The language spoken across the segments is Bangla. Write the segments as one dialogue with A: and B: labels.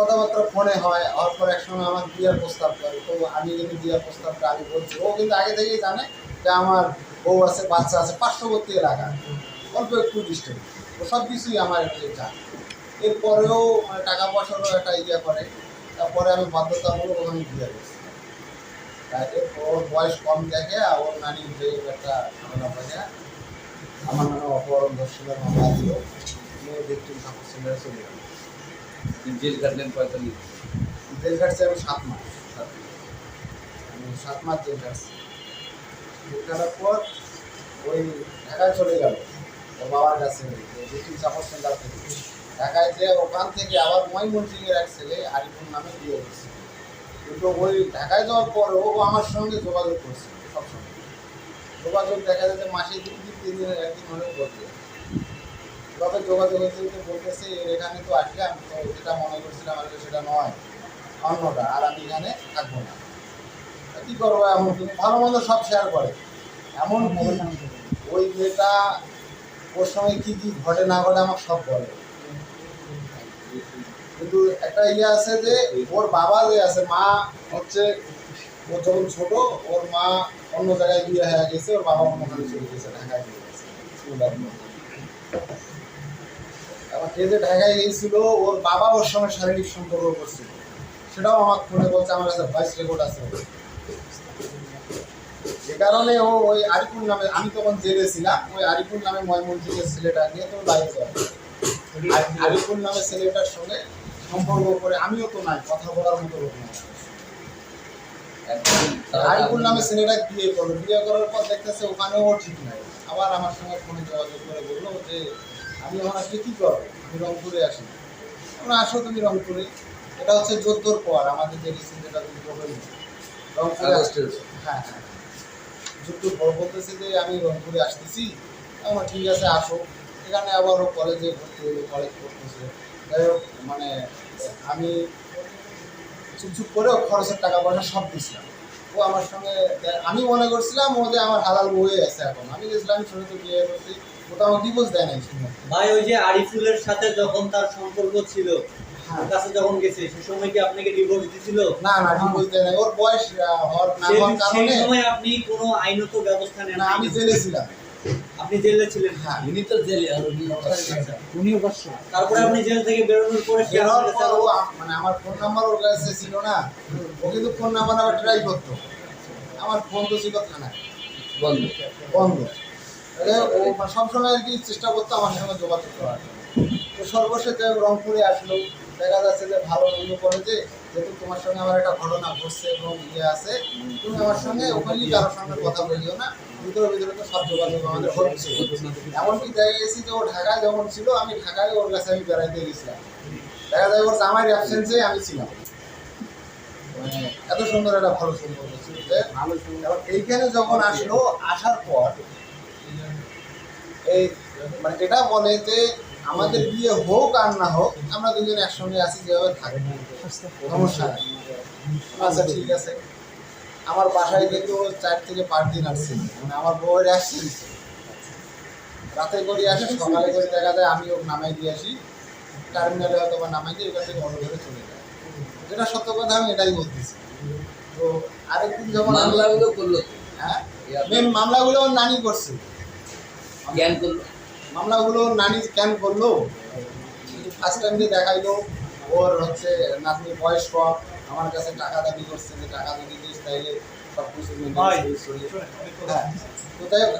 A: কথাবার্তা ফোনে হয়, হওয়ার পর একসময় আমার বিয়ের প্রস্তাব করে তো আমি কিন্তু বিয়ের প্রস্তাবটা আমি বলছি। ও কিন্তু আগে থেকেই জানে যে আমার বউ আছে, বাচ্চা আছে, পার্শ্ববর্তী এলাকা। অল্প একটু ডিস্টেন্স ও সব কিছুই আমার একটু জানে এরপরেও মানে টাকা পয়সারও একটা ইয়ে করে। তারপরে আমি বাধ্যতামূলক ওখানে বিয়ে করছি। ওর বয়স কম দেখে আর ওর নানি যে একটা ঝামেলা করে আমার নামে অপহরণ ধর্ষণের মামলা দিল মেয়ে ভিক্টিম সাপোর্ট চলে গেল।
B: জেল কাটলেন পঁয়তাল্লিশ
A: জেল আমি সাত মাস। সাত মাস জেল পর ওই ঢাকায় চলে গেল। ওর বাবার কাছে ভিক্টিম সাপোর্ট সেন্টার থেকে। ঢাকায় যে ওখান থেকে আবার ময়মনসিংহের এক ছেলে আরিফুল নামে বিয়ে করছে। কিন্তু ওই ঢাকায় যাওয়ার পর ও আমার সঙ্গে যোগাযোগ করছে সবসময়। যোগাযোগ দেখা যাচ্ছে মাসে দুই দিন, তিন দিন একদিন হলেও করছে। যোগাযোগ হচ্ছে যে বলতেছে এখানে তো আসলাম তো যেটা মনে করছিলাম আসলে সেটা নয় অন্যটা আর আমি এখানে থাকব না কি করব এমন কিন্তু ভালো মন্দ সব শেয়ার করে এমন ওই মেয়েটা ওর সঙ্গে কি কি ঘটে না ঘটে আমার সব বলে কিন্তু একটা ইয়ে আছে যে ওর বাবা যে আছে, মা হচ্ছে ও যখন ছোট, ওর মা অন্য জায়গায় বিয়ে হয়ে গেছে, ওর বাবা অন্যখানে চলে গেছে, ঢাকায় চলে গেছে। এবার যে ঢাকায় গিয়েছিল ওর বাবা ওর সঙ্গে শারীরিক সম্পর্ক করছিল সেটাও আমার ফোনে বলছে, আমার কাছে ভয়েস রেকর্ড আছে। যে কারণে ও ওই আরিফুল নামে, আমি তখন জেলে ছিলাম, ওই আরিফুল নামে ময়মনসিংহের ছেলেটা নিয়ে তো লাইভ আর আরিফুল নামে ছেলেটার সঙ্গে সম্পর্ক করে আমিও তো নাই, কথা বলার মতো লোক নাই। আরিফুল নামে ছেলেটা বিয়ে করল, বিয়ে করার পর দেখতেছে ওখানেও ঠিক নাই। আবার আমার সঙ্গে ফোনে যোগাযোগ করে বলল যে, আমি আসলে কী করব? আমি রংপুরে আসি। আমরা আসো তুমি রংপুরে এটা হচ্ছে চোদ্দোর পর আমাদের যে রিসেন্ট যেটা যুদ্ধ রংপুরে। হ্যাঁ হ্যাঁ। যুদ্ধর পর বলতেছে যে আমি রংপুরে আসতেছি। আমার ঠিক আছে আসো। এখানে আবারও কলেজে ভর্তি হলো কলেজ পড়তেছে যাই হোক মানে আমি চুপ চুপ করেও খরচের টাকা পয়সা সব দিছিলাম। ও আমার সঙ্গে আমি মনে করছিলাম ও যে আমার হালাল বয়ে আছে এখন। আমি গেছিলাম ছোটো তো বিয়ে করছি। ওটা আমার ডিভোর্স দেয় নাই
C: ভাই ওই যে আরিফুলের সাথে যখন তার সম্পর্ক ছিল
A: হ্যাঁ।
C: কাছে যখন গেছে সে সময় কি আপনাকে ডিভোর্স দিছিল?
A: না না ডিভোর্স দেয় নাই। ওর বয়স হওয়ার না হওয়ার
C: সেই সময় আপনি কোনো আইনত ব্যবস্থা নেন
A: না আমি জেলে ছিলাম।
C: আপনি জেলে ছিলেন?
A: হ্যাঁ
B: উনি তো জেলে আর উনি অবশ্য
C: তারপরে আপনি জেল থেকে বেরোনোর পরে সে
A: বের পর ও মানে আমার ফোন নাম্বার ওর কাছে ছিল না। ও কিন্তু ফোন নাম্বার আবার ট্রাই করতো। আমার ফোন তো ছিল থানায়।
B: বন্ধ।
A: বন্ধ। সবসময় আর কি চেষ্টা করতো আমার সঙ্গে যোগাযোগ করার। তো সর্বশেষ রংপুরে আসলো। দেখা যাচ্ছে যে ভালো মনে করে যেহেতু তোমার সঙ্গে আমার একটা ঘটনা ঘটছে এবং ইয়ে আছে, তুমি আমার সঙ্গে ওখানেই কারোর সঙ্গে কথা বলিও না। ভিতরে ভিতরে তো সব যোগাযোগ আমাদের হচ্ছে। এমনকি দেখা গেছি যে ও ঢাকায় যখন ছিল, আমি ঢাকায় ওর কাছে আমি বেড়াইতে গেছিলাম। দেখা যায় ওর জামাইয়ের অ্যাবসেন্সে আমি ছিলাম। মানে এত সুন্দর একটা ভালো সম্পর্ক ছিল এইখানে যখন আসলো, আসার পর এই মানে এটা বলে যে আমাদের বিয়ে হোক আর না হোক আমরা দুজন একসঙ্গে আছি যেভাবে থাকি সমস্যা আচ্ছা ঠিক আছে। আমার বাসায় কিন্তু চার থেকে পাঁচ দিন আসছে মানে আমার বউয়ের অ্যাক্সিডেন্ট রাতে করে আসে সকালে করে দেখা যায় আমি ওকে নামাই দিয়ে আসি। টার্মিনালে হয়তো বা নামাই দিয়ে এখান থেকে অটো ধরে চলে যায়। যেটা সত্য কথা আমি এটাই বলতেছি। তো আরেকদিন যখন
B: মামলাগুলো করল
A: হ্যাঁ? মেন মামলাগুলো ওর নানি করছে।
B: জ্ঞান করল
A: মামলাগুলো নানি স্ক্যান করল ফার্স্ট টাইম দিয়ে দেখাইলো ওর হচ্ছে নাতনির বয়স কম আমার কাছে টাকা দাবি করছে যে টাকা যদি দিস তাইলে সব কিছু। হ্যাঁ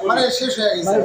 A: মানে শেষ হয়ে গেছে